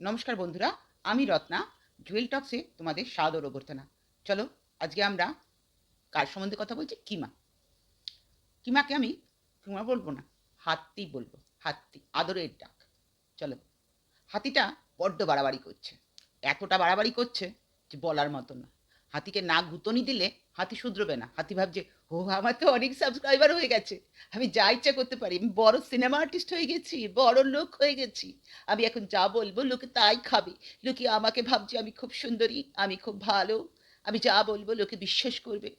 নমস্কার বন্ধুরা, আমি রত্না জুয়েল টক্সে তোমাদের সাদর অভ্যর্থনা। চলো, আজকে আমরা কার সম্বন্ধে কথা বলছি? কিমা। কিমাকে আমি কিমা বলব না, হাতি বলব, হাতি, আদরের ডাক। চলো, হাতিটা বড্ড বাড়াবাড়ি করছে। এতটা বাড়াবাড়ি করছে যে বলার মতো না। হাতিকে না গুতনি দিলে হাতি শুধরবে না। হাতি ভাবছে ও আমার তো অনেক সাবস্ক্রাইবার হয়ে গেছে। আমি যা ইচ্ছা করতে পারি। আমি বড় সিনেমা আর্টিস্ট হয়ে গেছি, বড় লোক হয়ে গেছি। আমি এখন যা বলব লোকে তাই খাবে। লোকে আমাকে ভাবছে আমি খুব সুন্দরী, আমি খুব ভালো। আমি যা বলব লোকে বিশ্বাস করবে।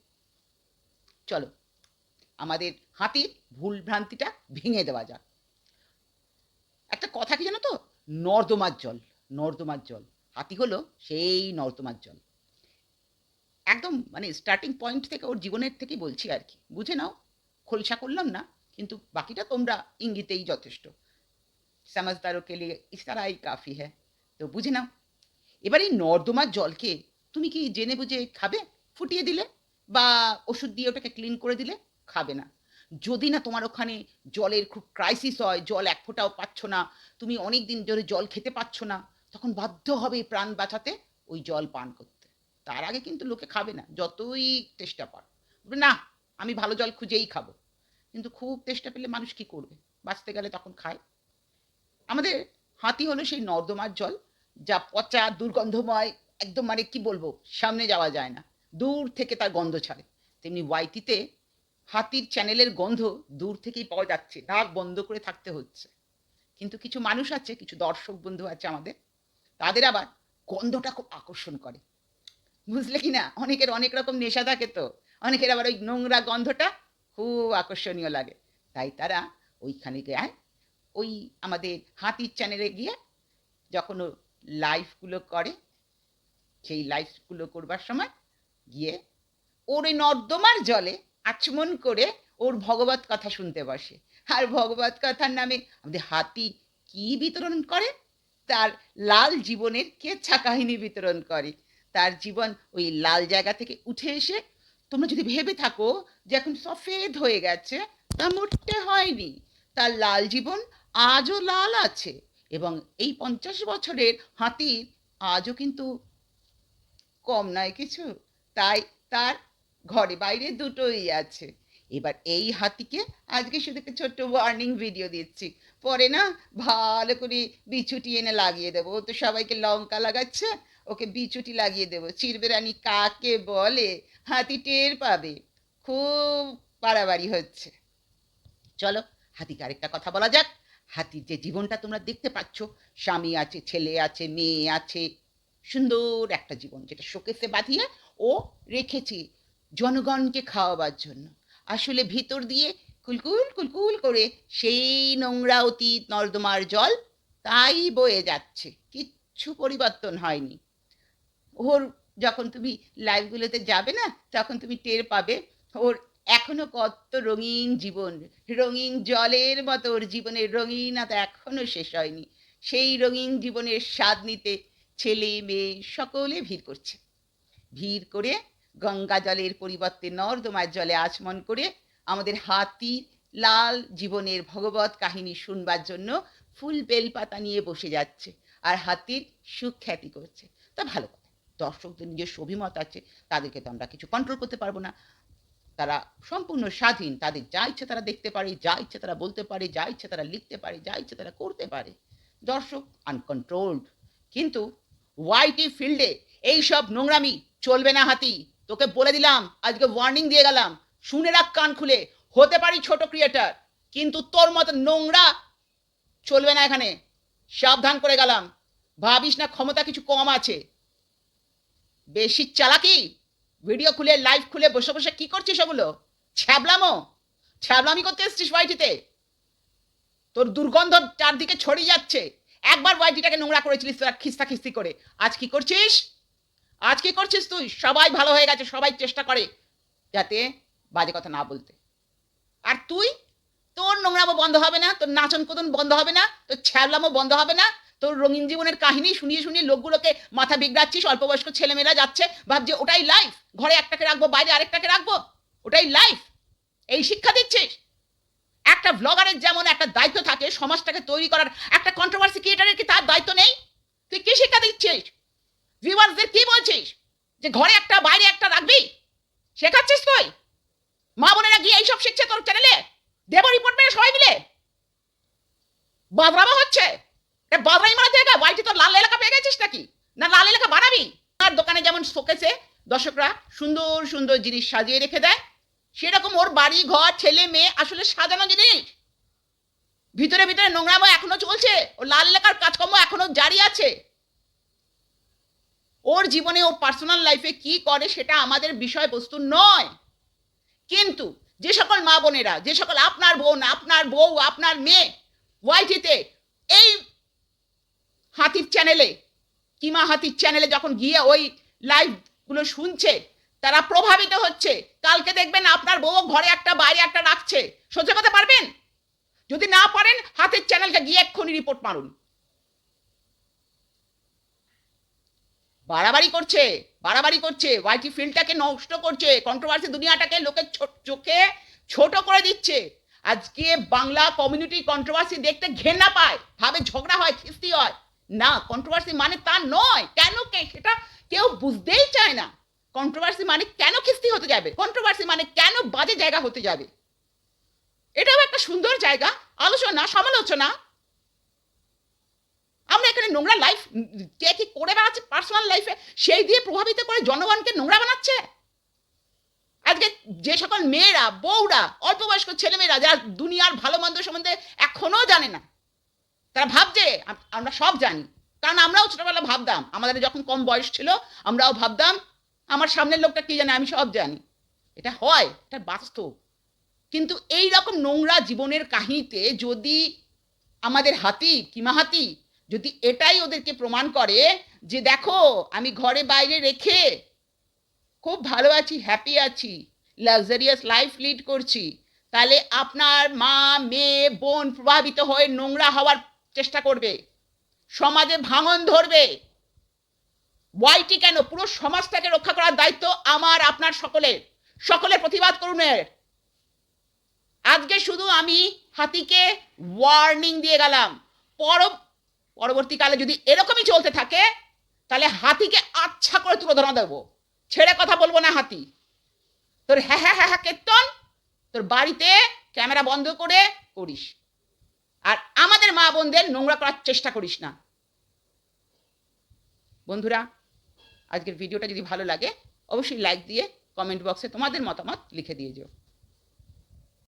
চলো, আমাদের হাতির ভুল ভ্রান্তিটা ভেঙে দেওয়া যাক। একটা কথা কি জানো তো? নর্দমার জল নর্দমার জল। হাতি হলো সেই নর্দমার জল। একদম মানে স্টার্টিং পয়েন্ট থেকে ওর জীবনের থেকেই বলছি আর কি। বুঝে নাও, খোলসা করলাম না, কিন্তু বাকিটা তোমরা ইঙ্গিতেই যথেষ্ট। কে লিয়ে ইশারাই কাফি হ্যাঁ। তো বুঝে নাও। এবার এই নর্দমার জলকে তুমি কি জেনে বুঝে খাবে? ফুটিয়ে দিলে? বা ওষুধ দিয়ে ওটাকে ক্লিন করে দিলে? খাবে না। যদি না তোমার ওখানে জলের খুব ক্রাইসিস হয়, জল এক ফোঁটাও পাচ্ছ না, তুমি অনেক দিন ধরে জল খেতে পাচ্ছ না, তখন বাধ্য হবে প্রাণ বাঁচাতে, ওই জল পান করতে। তার আগে কিন্তু লোকে খাবে না, যতই চেষ্টা পার না, আমি ভালো জল খুঁজেই খাব। কিন্তু খুব চেষ্টা পেলে মানুষ কি করবে? বাঁচতে গেলে তখন খায়। আমাদের হাতি হলো সেই নর্দমার জল, যা পচা, দুর্গন্ধময়, একদম মানে কি বলব, সামনে যাওয়া যায় না, দূর থেকে তার গন্ধ ছাড়ে। তেমনি ওয়াইটিতে হাতির চ্যানেলের গন্ধ দূর থেকেই পাওয়া যাচ্ছে নাক বন্ধ করে থাকতে হচ্ছে। কিন্তু কিছু মানুষ আছে, কিছু দর্শক বন্ধু আছে আমাদের, তাদের আবার গন্ধটা খুব আকর্ষণ করে। বুঝলে কি না অনেকের অনেক রকম নেশা থাকে তো। অনেকের আবার ওই নোংরা গন্ধটা খুব আকর্ষণীয় লাগে। তাই তারা ওইখানে যায় ওই আমাদের হাতির চ্যানেলে গিয়ে যখন ও লাইভগুলো করে, সেই লাইফগুলো করবার সময় গিয়ে ওর ওই নর্দমার জলে আচমন করে ওর ভগবত কথা শুনতে বসে। আর ভগবত কথার নামে আমাদের হাতি কি বিতরণ করে? তার লাল জীবনের কেচ্ছা কাহিনী বিতরণ করে। জীবন ওই লাল জায়গা থেকে উঠে এসে তোমরা যদি ভেবে থাকো যে এখন সফেদ হয়ে গেছে, তা মোটে হয়নি। তার লাল জীবন আজও লাল আছে এবং এই পঞ্চাশ বছরের হাতির আজও কিন্তু কম নয় কিছু। তাই তার ঘরে বাইরে দুটোই আছে। এবার এই হাতিকে আজকে শুধু একটা ছোট্ট ওয়ার্নিং ভিডিও দিচ্ছি। পরে না ভালো করে বিছুটি এনে লাগিয়ে দেবো। তো সবাইকে লঙ্কা লাগাচ্ছে। ওকে বিচুটি লাগিয়ে দেবো। চিরবেরানি কাকে বলে? হাতি টের পাবে। খুব বাড়াবাড়ি হচ্ছে। চলো, হাতিকে আরেকটা কথা বলা যাক। হাতির যে জীবনটা তোমরা দেখতে পাচ্ছ, স্বামী আছে, ছেলে আছে, মেয়ে আছে, সুন্দর একটা জীবন যেটা শোকেসে বাঁধিয়ে ও রেখেছে জনগণকে খাওয়াবার জন্য। আসলে ভিতর দিয়ে কুলকুল কুলকুল করে সেই নোংরা অতীত, নর্দমার জল তাই বয়ে যাচ্ছে। কিচ্ছু পরিবর্তন হয়নি। ওর যখন তুমি লাইভগুলোতে যাবে না, তখন তুমি টের পাবে ওর এখনও কত রঙিন জীবন, রঙিন জলের মতো ওর জীবনের রঙিনতা এখনও শেষ হয়নি। সেই রঙিন জীবনের স্বাদ নিতে ছেলে মেয়ে সকলে ভিড় করছে। ভিড় করে গঙ্গা জলের পরিবর্তে নর্দমার জলে আচমন করে আমাদের হাতি লাল জীবনের ভগবত কাহিনী শুনবার জন্য ফুল বেলপাতা নিয়ে বসে যাচ্ছে আর হাতির সুখ্যাতি করছে। তা ভালো কথা। দর্শকদের নিজস্ব অভিমত আছে, তাদেরকে তো আমরা কিছু কন্ট্রোল করতে পারব না। তারা সম্পূর্ণ স্বাধীন, তাদের যা ইচ্ছে তারা দেখতে পারে, যা ইচ্ছে তারা বলতে পারে, যা ইচ্ছে তারা লিখতে পারে, যা ইচ্ছে তারা করতে পারে। দর্শক আনকন্ট্রোলড কিন্তু ওয়াইটি ফিল্ডে এইসব নোংরামি চলবে না হাতি। তোকে বলে দিলাম, আজকে ওয়ার্নিং দিয়ে গেলাম। শুনে রাখ কান খুলে, হতে পারি ছোট ক্রিয়েটার কিন্তু তোর মতো নোংরা চলবে না এখানে। সাবধান করে গেলাম। ভাবিস না ক্ষমতা কিছু কম আছে। বেশি চালাকি? ভিডিও খুলে লাইভ খুলে বসে বসে কি করছিস ওগুলো? ছ্যাবলামো? ছ্যাবলামি করতে এসছিস ওয়াইটিতে তোর দুর্গন্ধ চারদিকে ছড়িয়ে যাচ্ছে। একবার ওয়াইটিটাকে নোংরা করেছিলিস তোরা খিস্তা খিস্তি করে। আজ কি করছিস? আজ কি করছিস তুই? সবাই ভালো হয়ে গেছে, সবাই চেষ্টা করে যাতে বাজে কথা না বলতে। আর তুই? তোর নোংরামো বন্ধ হবে না, তোর নাচন কোদন বন্ধ হবে না, তোর ছ্যাবলামো বন্ধ হবে না তোর রঙিন জীবনের কাহিনী শুনিয়ে শুনিয়ে লোকগুলোকে মাথা বিগড়াচ্ছিস, অল্পবয়স্ক ছেলেমেয়েরা যাচ্ছে, ভাবছে ওটাই লাইফ ঘরে একটাকে রাখব, বাইরে আরেকটাকে রাখব, ওটাই লাইফ এই শিক্ষা দিচ্ছিস? একটা ব্লগারের যেমন একটা দায়িত্ব থাকে, সমাজটাকে তৈরি করার, একটা কন্ট্রোভার্সি ক্রিয়েটারের কি তার দায়িত্ব নেই? তুই কি শিক্ষা দিচ্ছিস? ভিউয়ার্সদের কি বলছিস? যে ঘরে একটা, বাইরে একটা রাখবি? শেখাচ্ছিস তুই মা বোনেরা গিয়ে এইসব শিখছে তোর চ্যানেলে দেব রিপোর্ট মেরে সবাই মিলে? বাদরাবা হচ্ছে? এ বাদরাই মারা জায়গা বাড়িতে তোর লাল এলাকা পেয়ে গেছিস নাকি? না লাল এলাকা বানাবি? আর দোকানে যেমন শোকেছে দর্শকরা সুন্দর সুন্দর জিনিস সাজিয়ে রেখে দেয়, সেরকম ওর বাড়ি, ঘর, ছেলে, মেয়ে আসলে সাজানো জিনিস। ভিতরে ভিতরে নোংরামো এখনও চলছে, ও লাল এলাকার কাজকর্ম এখনও জারি আছে। ওর জীবনে ও পার্সোনাল লাইফে কি করে সেটা আমাদের বিষয়বস্তু নয়। কিন্তু যে সকল মা বোনেরা, যে সকল আপনার বোন, আপনার বউ, আপনার মেয়ে ওয়াইটিতে এই হাতির চ্যানেলে কিমা হাতির চ্যানেলে যখন গিয়ে ওই লাইভগুলো শুনছে, তারা প্রভাবিত হচ্ছে। কালকে দেখবেন আপনার বউ ঘরে একটা, বাইরে একটা রাখছে। সহ্য করতে পারবেন? যদি না পারেন, হাতের চ্যানেলকে গিয়ে এক্ষুনি রিপোর্ট মারুন। বাড়াবাড়ি করছে বাড়াবাড়ি করছে। ওয়াইটি ফিল্ডটাকে নষ্ট করছে কন্ট্রোভার্সি দুনিয়াটাকে লোকের চোখে ছোট করে দিচ্ছে। আজকে বাংলা কমিউনিটি কন্ট্রোভার্সি দেখতে ঘেন্না পায়। ভাবে ঝগড়া হয়, খিস্তি হয়। না কন্ট্রোভার্সি মানে তা নয়। কেন কে- সেটা কেউ বুঝতেই চায় না। কন্ট্রোভার্সি মানে কেন খিস্তি হতে যাবে? কন্ট্রোভার্সি মানে কেন বাজে জায়গা হতে যাবে? এটাও একটা সুন্দর জায়গা। আলোচনা, সমালোচনা। আমরা এখানে নোংরা লাইফ কে কি করে বেড়াচ্ছে পার্সোনাল লাইফে সেই দিয়ে প্রভাবিত করে জনগণকে নোংরা বানাচ্ছে? আজকে যে সকল মেয়েরা, বউরা, অল্প বয়স্ক ছেলেমেয়েরা, যারা দুনিয়ার ভালো মন্দ সম্বন্ধে এখনও জানে না তারা ভাবছে, আম- আমরা সব জানি। কারণ আমরাও ছোটবেলা ভাবতাম, আমাদের যখন কম বয়স ছিল, আমরাও ভাবতাম, আমার সামনের লোকটা কি জানে, আমি সব জানি। এটা হয়, এটা বাস্তব। কিন্তু এই রকম নোংরা জীবনের কাহিনীতে যদি আমাদের হাতি, কিমা হাতি, যদি এটাই ওদেরকে প্রমাণ করে যে দেখো, আমি ঘরে বাইরে রেখে খুব ভালো আছি হ্যাপি আছি লাক্সারিয়াস লাইফ লিড করছি, তাহলে আপনার মা, মেয়ে, বোন প্রভাবিত হয়ে নোংরা হওয়ার চেষ্টা করবে। সমাজে ভাঙন ধরবে। ওয়াইটি কেন? পুরো সমাজটাকে রক্ষা করার দায়িত্ব আমার, আপনার সকলের। সকলের প্রতিবাদ করুন আজকে শুধু আমি হাতিকে ওয়ার্নিং দিয়ে গেলাম। পর পরবর্তীকালে যদি এরকমই চলতে থাকে, তাহলে হাতিকে আচ্ছা করে তুলে ধরা দেবো। ছেড়ে কথা বলব না হাতি। তোর হ্যাঁ হ্যাঁ হ্যাঁ হ্যাঁ কীর্তন তোর বাড়িতে ক্যামেরা বন্ধ করে করিস। আর আমাদের মা বোনদের নোংরা করার চেষ্টা করিস না। বন্ধুরা, আজকের ভিডিওটা যদি ভালো লাগে, অবশ্যই লাইক দিয়ে কমেন্ট বক্সে তোমাদের মতামত লিখে দিয়ে যেও।